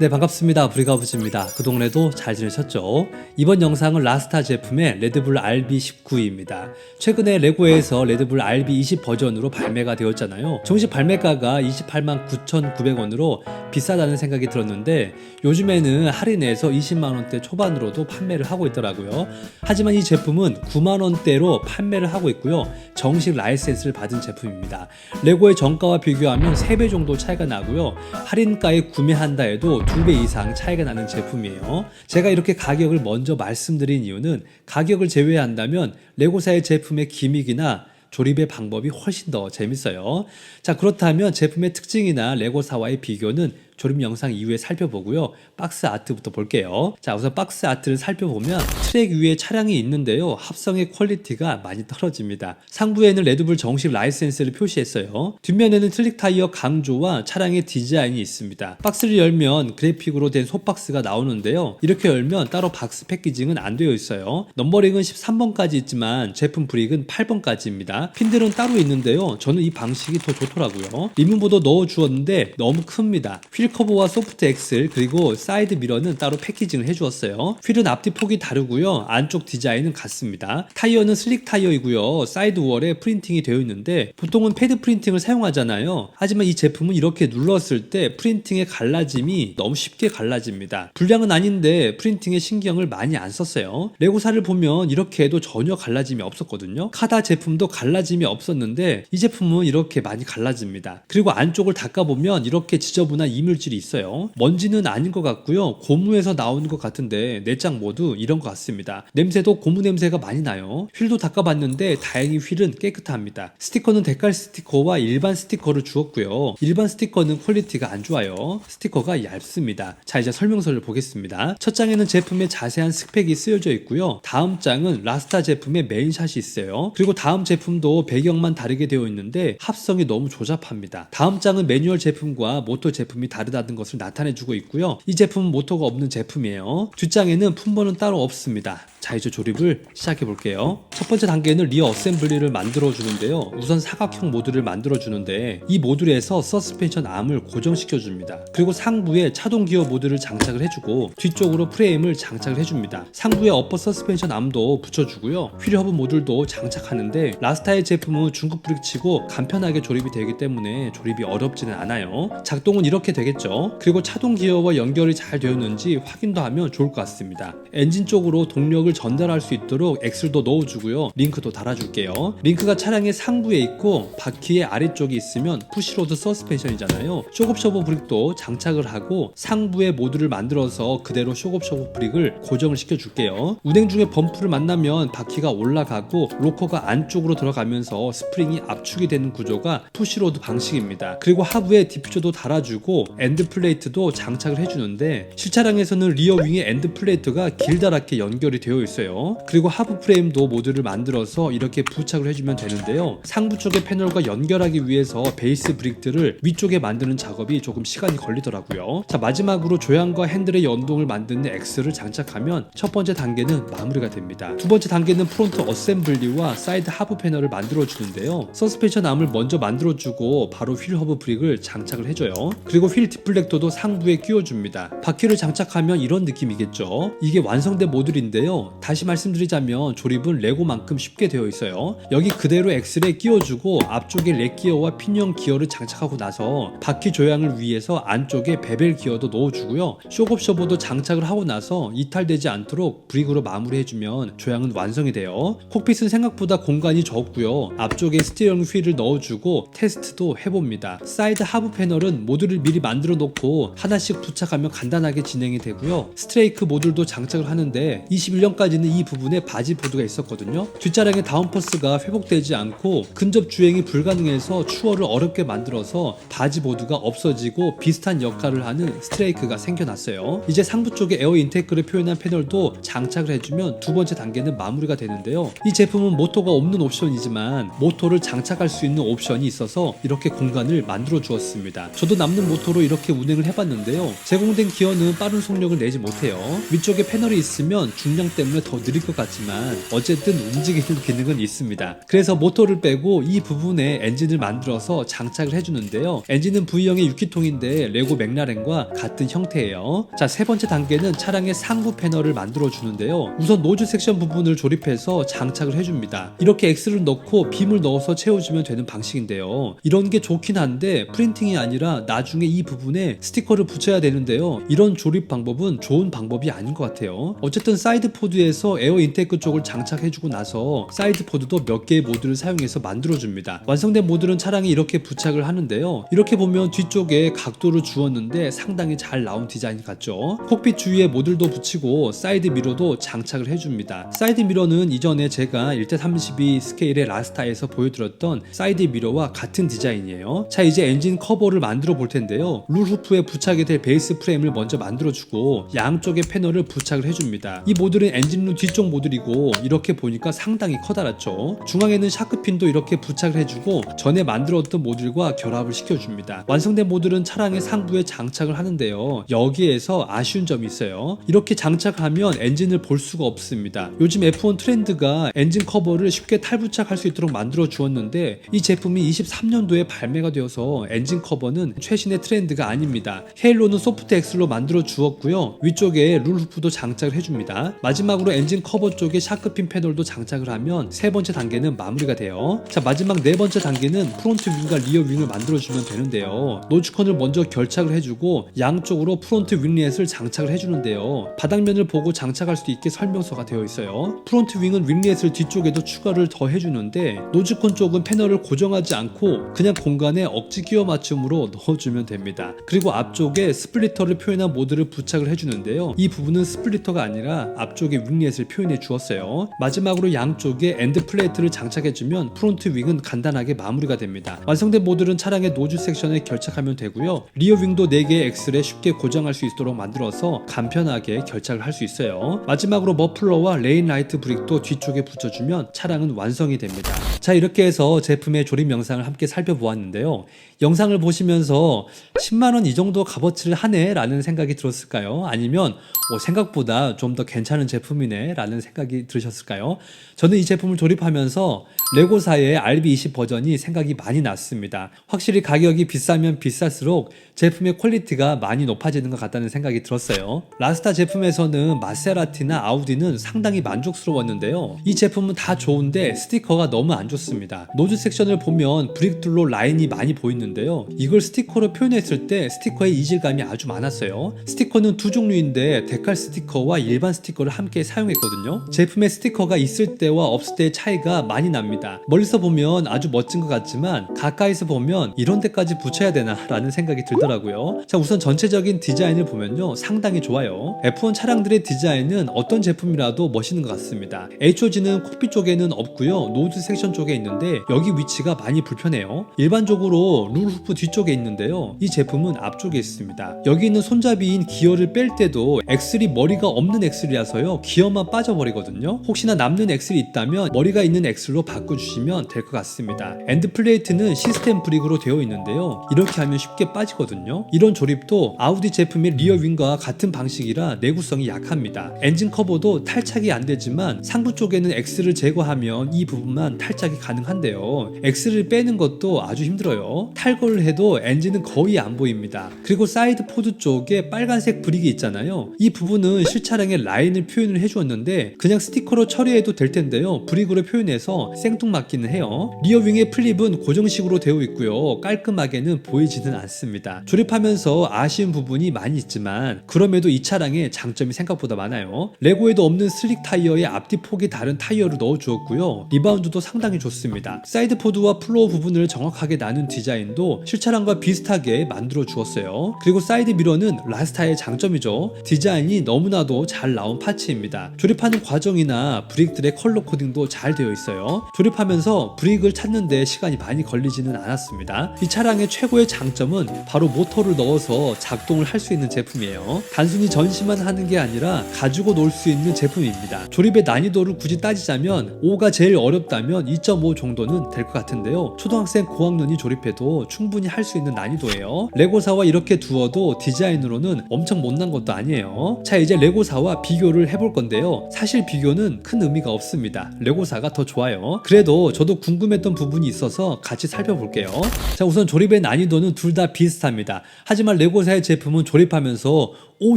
네 반갑습니다. 브리가부지입니다. 그 동네도 잘 지내셨죠? 이번 영상은 라스타 제품의 레드불 RB19입니다. 최근에 레고에서 레드불 RB20 버전으로 발매가 되었잖아요. 정식 발매가가 28만 9,900원으로 비싸다는 생각이 들었는데 요즘에는 할인해서 20만원대 초반으로도 판매를 하고 있더라고요. 하지만 이 제품은 9만원대로 판매를 하고 있고요. 정식 라이센스를 받은 제품입니다. 레고의 정가와 비교하면 3배 정도 차이가 나고요. 할인가에 구매한다 해도 2배 이상 차이가 나는 제품이에요. 제가 이렇게 가격을 먼저 말씀드린 이유는 가격을 제외한다면 레고사의 제품의 기믹이나 조립의 방법이 훨씬 더 재밌어요. 자, 그렇다면 제품의 특징이나 레고사와의 비교는 조립 영상 이후에 살펴보고요. 박스 아트부터 볼게요. 자, 우선 박스 아트를 살펴보면 트랙 위에 차량이 있는데요. 합성의 퀄리티가 많이 떨어집니다. 상부에는 레드불 정식 라이센스를 표시했어요. 뒷면에는 트릭 타이어 강조와 차량의 디자인이 있습니다. 박스를 열면 그래픽으로 된 소박스가 나오는데요. 이렇게 열면 따로 박스 패키징은 안 되어 있어요. 넘버링은 13번까지 있지만 제품 브릭은 8번까지입니다. 핀들은 따로 있는데요. 저는 이 방식이 더 좋더라고요. 리문보도 넣어 주었는데 너무 큽니다. 휠 커버와 소프트 엑셀 그리고 사이드 미러는 따로 패키징을 해주었어요. 휠은 앞뒤 폭이 다르고요. 안쪽 디자인은 같습니다. 타이어는 슬릭 타이어이고요. 사이드 월에 프린팅이 되어 있는데 보통은 패드 프린팅을 사용하잖아요. 하지만 이 제품은 이렇게 눌렀을 때 프린팅의 갈라짐이 너무 쉽게 갈라집니다. 불량은 아닌데 프린팅에 신경을 많이 안 썼어요. 레고사를 보면 이렇게 해도 전혀 갈라짐이 없었거든요. 카다 제품도 갈라짐이 없었는데 이 제품은 이렇게 많이 갈라집니다. 그리고 안쪽을 닦아보면 이렇게 지저분한 이물 질이 있어요. 먼지는 아닌 것 같고요. 고무에서 나오는 것 같은데 내장 모두 이런 것 같습니다. 냄새도 고무 냄새가 많이 나요. 휠도 닦아봤는데 다행히 휠은 깨끗합니다. 스티커는 데칼 스티커와 일반 스티커를 주었고요. 일반 스티커는 퀄리티가 안 좋아요. 스티커가 얇습니다. 자 이제 설명서를 보겠습니다. 첫 장에는 제품의 자세한 스펙이 쓰여져 있고요. 다음 장은 라스타 제품의 메인샷이 있어요. 그리고 다음 제품도 배경만 다르게 되어 있는데 합성이 너무 조잡합니다. 다음 장은 매뉴얼 제품과 모토 제품이 다르 다는 것을 나타내주고 있고요. 이 제품은 모토가 없는 제품이에요. 뒷장에는 품번은 따로 없습니다. 자 이제 조립을 시작해 볼게요. 첫 번째 단계는 리어 어셈블리를 만들어 주는데요. 우선 사각형 모듈을 만들어 주는데 이 모듈에서 서스펜션 암을 고정시켜 줍니다. 그리고 상부에 차동 기어 모듈을 장착을 해주고 뒤쪽으로 프레임을 장착을 해줍니다. 상부에 어퍼 서스펜션 암도 붙여주고요. 휠 허브 모듈도 장착하는데 라스타의 제품은 중급 브릭치고 간편하게 조립이 되기 때문에 조립이 어렵지는 않아요. 작동은 이렇게 되겠죠. 그리고 차동 기어와 연결이 잘 되었는지 확인도 하면 좋을 것 같습니다. 엔진 쪽으로 동력을 전달할 수 있도록 엑셀도 넣어주고요. 링크도 달아줄게요. 링크가 차량의 상부에 있고 바퀴의 아래쪽에 있으면 푸시로드 서스펜션이잖아요. 쇼급쇼브 브릭도 장착을 하고 상부에 모듈을 만들어서 그대로 쇼급쇼브 브릭을 고정을 시켜줄게요. 운행 중에 범프를 만나면 바퀴가 올라가고 로커가 안쪽으로 들어가면서 스프링이 압축이 되는 구조가 푸시로드 방식입니다. 그리고 하부에 디퓨저도 달아주고 엔드 플레이트도 장착을 해주는데 실차량에서는 리어 윙의 엔드 플레이트가 길다랗게 연결이 되어 있어요. 그리고 하부 프레임도 모듈을 만들어서 이렇게 부착을 해주면 되는데요. 상부 쪽의 패널과 연결하기 위해서 베이스 브릭들을 위쪽에 만드는 작업이 조금 시간이 걸리더라고요. 자 마지막으로 조향과 핸들의 연동을 만드는 엑스를 장착하면 첫 번째 단계는 마무리가 됩니다. 두 번째 단계는 프론트 어셈블리와 사이드 하부 패널을 만들어 주는데요. 서스펜션 암을 먼저 만들어 주고 바로 휠 허브 브릭을 장착을 해줘요. 그리고 휠 디플렉터도 상부에 끼워줍니다. 바퀴를 장착하면 이런 느낌이겠죠. 이게 완성된 모듈인데요. 다시 말씀드리자면 조립은 레고만큼 쉽게 되어 있어요. 여기 그대로 엑셀에 끼워주고 앞쪽에 렉 기어와 피니언 기어를 장착하고 나서 바퀴 조향을 위해서 안쪽에 베벨 기어도 넣어주고요. 쇼급쇼버도 장착을 하고 나서 이탈되지 않도록 브릭으로 마무리해주면 조향은 완성이 돼요. 콕핏은 생각보다 공간이 적고요. 앞쪽에 스티어링 휠을 넣어주고 테스트도 해봅니다. 사이드 하부 패널은 모듈을 미리 만 들어 놓고 하나씩 부착하면 간단하게 진행이 되고요. 스트레이크 모듈도 장착을 하는데 21년까지는 이 부분에 바지 보드가 있었거든요. 뒷자량의 다운퍼스가 회복되지 않고 근접 주행이 불가능해서 추월을 어렵게 만들어서 바지 보드가 없어지고 비슷한 역할을 하는 스트레이크가 생겨났어요. 이제 상부 쪽에 에어 인테이크를 표현한 패널도 장착을 해주면 두 번째 단계는 마무리가 되는데요. 이 제품은 모터가 없는 옵션이지만 모터를 장착할 수 있는 옵션이 있어서 이렇게 공간을 만들어 주었습니다. 저도 남는 모터로 이렇게 운행을 해봤는데요. 제공된 기어는 빠른 속력을 내지 못해요. 위쪽에 패널이 있으면 중량 때문에 더 느릴 것 같지만 어쨌든 움직이는 기능은 있습니다. 그래서 모터를 빼고 이 부분에 엔진을 만들어서 장착을 해주는데요. 엔진은 V형의 6기통인데 레고 맥라렌과 같은 형태예요. 자, 세 번째 단계는 차량의 상부 패널을 만들어 주는데요. 우선 노즈 섹션 부분을 조립해서 장착을 해줍니다. 이렇게 X를 넣고 빔을 넣어서 채워주면 되는 방식인데요. 이런 게 좋긴 한데 프린팅이 아니라 나중에 이 부분에 스티커를 붙여야 되는데요. 이런 조립 방법은 좋은 방법이 아닌 것 같아요. 어쨌든 사이드 포드에서 에어 인테이크 쪽을 장착해주고 나서 사이드 포드도 몇 개의 모드를 사용해서 만들어줍니다. 완성된 모드는 차량에 이렇게 부착을 하는데요. 이렇게 보면 뒤쪽에 각도를 주었는데 상당히 잘 나온 디자인 같죠. 콕핏 주위에 모듈도 붙이고 사이드 미러도 장착을 해줍니다. 사이드 미러는 이전에 제가 1대32 스케일의 라스타에서 보여드렸던 사이드 미러와 같은 디자인이에요. 자 이제 엔진 커버를 만들어 볼 텐데요. 룰 후프에 부착이 될 베이스 프레임을 먼저 만들어주고 양쪽에 패널을 부착을 해줍니다. 이 모듈은 엔진룸 뒤쪽 모듈이고 이렇게 보니까 상당히 커다랗죠. 중앙에는 샤크핀도 이렇게 부착을 해주고 전에 만들었던 모듈과 결합을 시켜줍니다. 완성된 모듈은 차량의 상부에 장착을 하는데요. 여기에서 아쉬운 점이 있어요. 이렇게 장착하면 엔진을 볼 수가 없습니다. 요즘 F1 트렌드가 엔진 커버를 쉽게 탈부착할 수 있도록 만들어 주었는데 이 제품이 23년도에 발매가 되어서 엔진 커버는 최신의 트렌드 가 아닙니다. 헤일로는 소프트 엑슬로 만들어 주었고요. 위쪽에 룰 후프도 장착을 해줍니다. 마지막으로 엔진 커버 쪽에 샤크핀 패널도 장착을 하면 세 번째 단계는 마무리가 돼요. 자 마지막 네 번째 단계는 프론트 윙과 리어 윙을 만들어 주면 되는데요. 노즈콘을 먼저 결착을 해주고 양쪽으로 프론트 윙리엣을 장착을 해주는데요. 바닥면을 보고 장착할 수 있게 설명서가 되어 있어요. 프론트 윙은 윙리엣을 뒤쪽에도 추가를 더 해주는데 노즈콘 쪽은 패널을 고정하지 않고 그냥 공간에 억지 끼워 맞춤으로 넣어주면 됩니다. 그리고 앞쪽에 스플리터를 표현한 모드를 부착을 해주는데요. 이 부분은 스플리터가 아니라 앞쪽에 윙리엣을 표현해 주었어요. 마지막으로 양쪽에 엔드 플레이트를 장착해주면 프론트 윙은 간단하게 마무리가 됩니다. 완성된 모듈은 차량의 노즈 섹션에 결착하면 되고요. 리어 윙도 4개의 엑셀에 쉽게 고정할 수 있도록 만들어서 간편하게 결착을 할 수 있어요. 마지막으로 머플러와 레인 라이트 브릭도 뒤쪽에 붙여주면 차량은 완성이 됩니다. 자 이렇게 해서 제품의 조립 영상을 함께 살펴보았는데요. 영상을 보시면서 10만 원 이 정도 값어치를 하네 라는 생각이 들었을까요? 아니면 어, 생각보다 좀 더 괜찮은 제품이네 라는 생각이 들으셨을까요? 저는 이 제품을 조립하면서 레고사의 RB20 버전이 생각이 많이 났습니다. 확실히 가격이 비싸면 비쌀수록 제품의 퀄리티가 많이 높아지는 것 같다는 생각이 들었어요. 라스타 제품에서는 마세라티나 아우디는 상당히 만족스러웠는데요. 이 제품은 다 좋은데 스티커가 너무 안 좋습니다. 노즈 섹션을 보면 브릭들로 라인이 많이 보이는 데요. 이걸 스티커로 표현했을 때 스티커의 이질감이 아주 많았어요. 스티커는 두 종류인데 데칼 스티커와 일반 스티커를 함께 사용했거든요. 제품의 스티커가 있을 때와 없을 때의 차이가 많이 납니다. 멀리서 보면 아주 멋진 것 같지만 가까이서 보면 이런 데까지 붙여야 되나 라는 생각이 들더라고요. 자 우선 전체적인 디자인을 보면요 상당히 좋아요. F1 차량들의 디자인은 어떤 제품이라도 멋있는 것 같습니다. HOG는 콕핏 쪽에는 없고요. 노즈 섹션 쪽에 있는데 여기 위치가 많이 불편해요. 일반적으로 룰 후프 뒤쪽에 있는데요. 이 제품은 앞쪽에 있습니다. 여기 있는 손잡이인 기어를 뺄 때도 엑슬이 머리가 없는 엑슬이라서요. 기어만 빠져버리거든요. 혹시나 남는 엑슬이 있다면 머리가 있는 엑슬로 바꿔주시면 될 것 같습니다. 엔드 플레이트는 시스템 브릭으로 되어 있는데요. 이렇게 하면 쉽게 빠지거든요. 이런 조립도 아우디 제품의 리어 윙과 같은 방식이라 내구성이 약합니다. 엔진 커버도 탈착이 안 되지만 상부 쪽에는 엑스를 제거하면 이 부분만 탈착이 가능한데요. 엑스를 빼는 것도 아주 힘들어요. 탈 거를 해도 엔진은 거의 안 보입니다. 그리고 사이드 포드 쪽에 빨간색 브릭이 있잖아요. 이 부분은 실차량의 라인을 표현을 해주었는데 그냥 스티커로 처리해도 될 텐데요. 브릭으로 표현해서 생뚱맞기는 해요. 리어 윙의 플립은 고정식으로 되어 있고요. 깔끔하게는 보이지는 않습니다. 조립하면서 아쉬운 부분이 많이 있지만 그럼에도 이 차량의 장점이 생각보다 많아요. 레고에도 없는 슬릭 타이어에 앞뒤 폭이 다른 타이어를 넣어 주었고요. 리바운드도 상당히 좋습니다. 사이드 포드와 플로어 부분을 정확하게 나눈 디자인도 실차량과 비슷하게 만들어 주었어요. 그리고 사이드 미러는 라스타의 장점이죠. 디자인이 너무나도 잘 나온 파츠입니다. 조립하는 과정이나 브릭들의 컬러 코딩도 잘 되어 있어요. 조립하면서 브릭을 찾는데 시간이 많이 걸리지는 않았습니다. 이 차량의 최고의 장점은 바로 모터를 넣어서 작동을 할 수 있는 제품이에요. 단순히 전시만 하는 게 아니라 가지고 놀 수 있는 제품입니다. 조립의 난이도를 굳이 따지자면 5가 제일 어렵다면 2.5 정도는 될 것 같은데요. 초등학생 고학년이 조립해도 충분히 할 수 있는 난이도예요. 레고사와 이렇게 두어도 디자인으로는 엄청 못난 것도 아니에요. 자, 이제 레고사와 비교를 해볼 건데요. 사실 비교는 큰 의미가 없습니다. 레고사가 더 좋아요. 그래도 저도 궁금했던 부분이 있어서 같이 살펴볼게요. 자, 우선 조립의 난이도는 둘 다 비슷합니다. 하지만 레고사의 제품은 조립하면서 오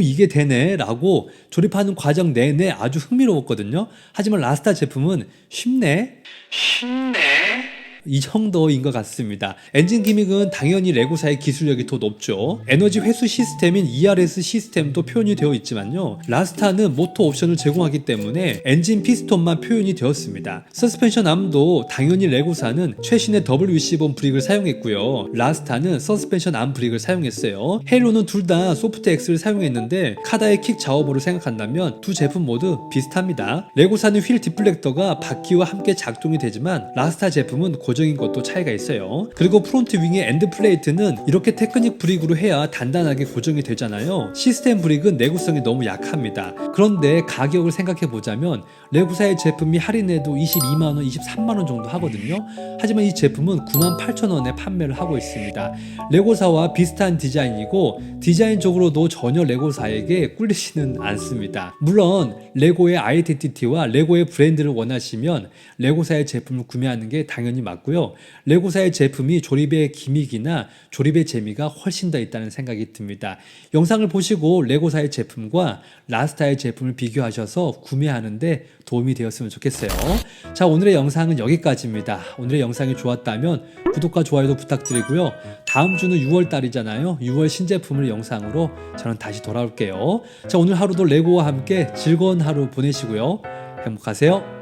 이게 되네 라고 조립하는 과정 내내 아주 흥미로웠거든요. 하지만 라스타 제품은 쉽네 이 정도인 것 같습니다. 엔진 기믹은 당연히 레고사의 기술력이 더 높죠. 에너지 회수 시스템인 ERS 시스템도 표현이 되어 있지만요. 라스타는 모터 옵션을 제공하기 때문에 엔진 피스톤만 표현이 되었습니다. 서스펜션 암도 당연히 레고사는 최신의 WC1 브릭을 사용했고요. 라스타는 서스펜션 암 브릭을 사용했어요. 헤이로는 둘 다 소프트 X를 사용했는데 카다의 킥 자워보를 생각한다면 두 제품 모두 비슷합니다. 레고사는 휠 디플렉터가 바퀴와 함께 작동이 되지만 라스타 제품은 고 정인 것도 차이가 있어요. 그리고 프론트 윙의 엔드 플레이트는 이렇게 테크닉 브릭으로 해야 단단하게 고정이 되잖아요. 시스템 브릭은 내구성이 너무 약합니다. 그런데 가격을 생각해 보자면 레고사의 제품이 할인해도 22만원, 23만원 정도 하거든요. 하지만 이 제품은 98,000원에 판매를 하고 있습니다. 레고사와 비슷한 디자인이고 디자인적으로도 전혀 레고사에게 꿀리지는 않습니다. 물론 레고의 아이덴티티와 레고의 브랜드를 원하시면 레고사의 제품을 구매하는 게 당연히 맞고요. 레고사의 제품이 조립의 기믹이나 조립의 재미가 훨씬 더 있다는 생각이 듭니다. 영상을 보시고 레고사의 제품과 라스타의 제품을 비교하셔서 구매하는데 도움이 되었으면 좋겠어요. 자, 오늘의 영상은 여기까지입니다. 오늘의 영상이 좋았다면 구독과 좋아요도 부탁드리고요. 다음 주는 6월 달이잖아요. 6월 신제품을 영상으로 저는 다시 돌아올게요. 자, 오늘 하루도 레고와 함께 즐거운 하루 보내시고요. 행복하세요.